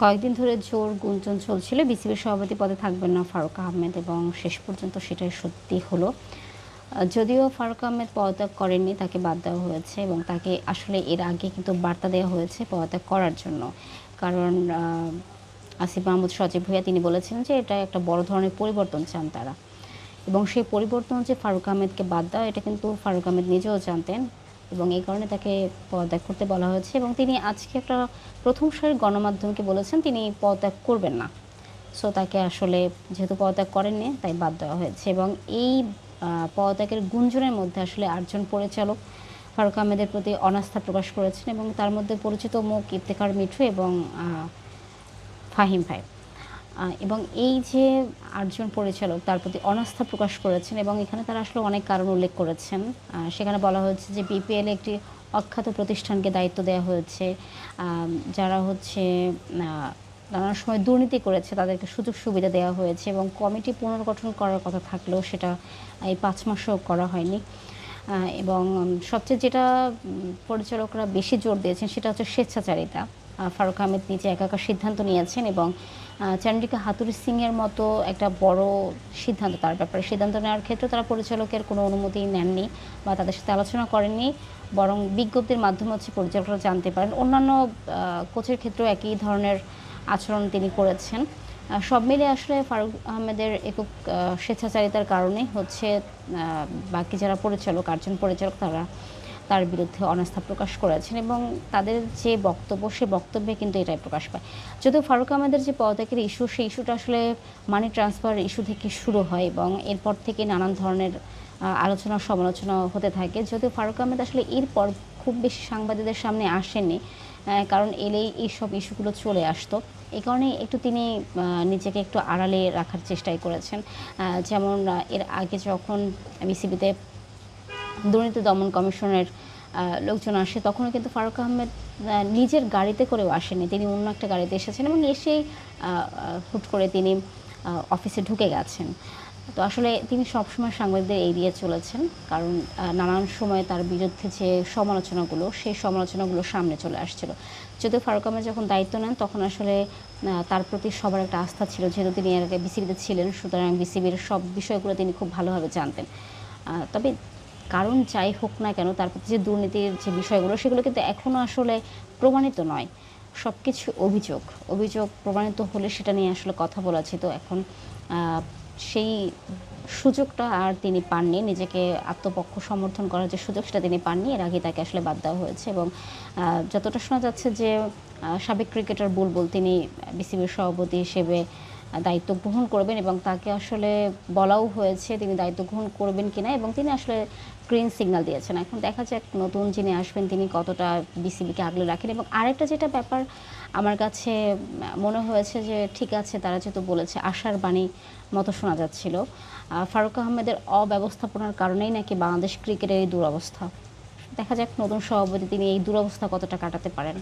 কয়েকদিন ধরে জোর গুঞ্জন চলছিল। বিসিবির সভাপতি পদে থাকবেন না ফারুক আহমেদ এবং শেষ পর্যন্ত সেটাই সত্যি হলো। যদিও ফারুক আহমেদ পদত্যাগ করেননি, তাকে বাদ দেওয়া হয়েছে এবং তাকে আসলে এর আগে কিন্তু বার্তা দেওয়া হয়েছে পদত্যাগ করার জন্য। কারণ আসিফ মাহমুদ সজীব ভুইয়া তিনি বলেছিলেন যে এটা একটা বড় ধরনের পরিবর্তন চান তারা। এবং সেই পরিবর্তন যে ফারুক আহমেদকে বাদ দেওয়া, এটা কিন্তু ফারুক আহমেদ নিজেও জানতেন। এবং এই কারণে তাকে পদত্যাগ করতে বলা হয়েছে এবং তিনি আজকে একটা প্রথম সারির গণমাধ্যমকে বলেছেন তিনি পদত্যাগ করবেন না। সো তাকে আসলে যেহেতু পদত্যাগ করেননি, তাই বাদ দেওয়া হয়েছে এবং এই পদত্যাগের গুঞ্জনের মধ্যে আসলে আটজন পরিচালক ফারুক আহমেদের প্রতি অনাস্থা প্রকাশ করেছেন এবং তার মধ্যে পরিচিত মুখ ইফতেখার মিঠু এবং ফাহিম ভাই। এবং এই যে আটজন পরিচালক তার প্রতি অনাস্থা প্রকাশ করেছেন এবং এখানে তারা আসলে অনেক কারণ উল্লেখ করেছেন। সেখানে বলা হয়েছে যে বিপিএল একটি অখ্যাত প্রতিষ্ঠানকে দায়িত্ব দেওয়া হয়েছে। যারা হচ্ছে নানান সময় দুর্নীতি করেছে, তাদেরকে সুযোগ সুবিধা দেওয়া হয়েছে এবং কমিটি পুনর্গঠন করার কথা থাকলেও সেটা এই পাঁচ মাসেও করা হয়নি। এবং সবচেয়ে যেটা পরিচালকরা বেশি জোর দিয়েছেন সেটা হচ্ছে স্বেচ্ছাচারিতা। ফারুক আহমেদ নিজে একা একা সিদ্ধান্ত নিয়েছেন এবং চন্দ্রিকা হাতুরি সিংয়ের মতো একটা বড় সিদ্ধান্ত তার ব্যাপারে সিদ্ধান্ত নেওয়ার ক্ষেত্রে তারা পরিচালকের কোনো অনুমতি নেননি বা তাদের সাথে আলোচনা করেননি। বরং বিজ্ঞপ্তির মাধ্যমে হচ্ছে পরিচালকরা জানতে পারেন। অন্যান্য কোচের ক্ষেত্রেও একই ধরনের আচরণ তিনি করেছেন। সব মিলে আসলে ফারুক আহমেদের একক স্বেচ্ছাচারিতার কারণে হচ্ছে বাকি যারা পরিচালক, আটজন পরিচালক তারা তার বিরুদ্ধে অনাস্থা প্রকাশ করেছেন এবং তাদের যে বক্তব্য, সে বক্তব্যে কিন্তু এটাই প্রকাশ পায়। যদিও ফারুক আহমেদের যে পদত্যাগের ইস্যু, সেই ইস্যুটা আসলে মানি ট্রান্সফার ইস্যু থেকে শুরু হয় এবং এরপর থেকে নানান ধরনের আলোচনা, সমালোচনা হতে থাকে। যদিও ফারুক আহমেদ আসলে এরপর খুব বেশি সাংবাদিকদের সামনে আসেনি কারণ এলেই এইসব ইস্যুগুলো চলে আসতো। এই কারণে একটু তিনি নিজেকে একটু আড়ালে রাখার চেষ্টাই করেছেন। যেমন এর আগে যখন বিসিবিতে দুর্নীতি দমন কমিশনের লোকজন আসে, তখনও কিন্তু ফারুক আহমেদ নিজের গাড়িতে করেও আসেনি তিনি অন্য একটা গাড়িতে এসেছেন এবং এসেই হুট করে তিনি অফিসে ঢুকে গেছেন। তো আসলে তিনি সবসময় সাংবাদিকদের এড়িয়ে চলেছেন, কারণ নানান সময় তার বিরুদ্ধে যে সমালোচনাগুলো, সেই সমালোচনাগুলো সামনে চলে আসছিল। যদিও ফারুক আহমেদ যখন দায়িত্ব নেন, তখন আসলে তার প্রতি সবার একটা আস্থা ছিল, যেহেতু তিনি এর আগে বিসিবিতে ছিলেন, সুতরাং বিসিবির সব বিষয়গুলো তিনি খুব ভালোভাবে জানতেন। তবে কারণ যাই হোক না কেন, তার প্রতি যে দুর্নীতির যে বিষয়গুলো, সেগুলো কিন্তু এখনও আসলে প্রমাণিত নয়। সব কিছু অভিযোগ অভিযোগ প্রমাণিত হলে সেটা নিয়ে আসলে কথা বলা যেত এখন সেই সুযোগটা আর তিনি পাননি। নিজেকে আত্মপক্ষ সমর্থন করার যে সুযোগ, সেটা তিনি পাননি। এর আগে তাকে আসলে বাদ দেওয়া হয়েছে এবং যতটা শোনা যাচ্ছে যে সাবেক ক্রিকেটার বুলবুল, তিনি বিসিবির সভাপতি হিসেবে দায়িত্ব গ্রহণ করবেন এবং তাকে আসলে বলাও হয়েছে তিনি দায়িত্ব গ্রহণ করবেন কিনা এবং তিনি আসলে গ্রিন সিগন্যাল দিয়েছেন। এখন দেখা যাক নতুন যিনি আসবেন তিনি কতটা বিসিবিকে আগলে রাখেন এবং আরেকটা যেটা ব্যাপার আমার কাছে মনে হয়েছে যে ঠিক আছে, তারা যেহেতু বলেছে আশার বাণী মতো শোনা যাচ্ছিল ফারুক আহমেদের অব্যবস্থাপনার কারণেই নাকি বাংলাদেশ ক্রিকেটের এই দুরবস্থা। দেখা যাক নতুন সভাপতি তিনি এই দুরবস্থা কতটা কাটাতে পারেন।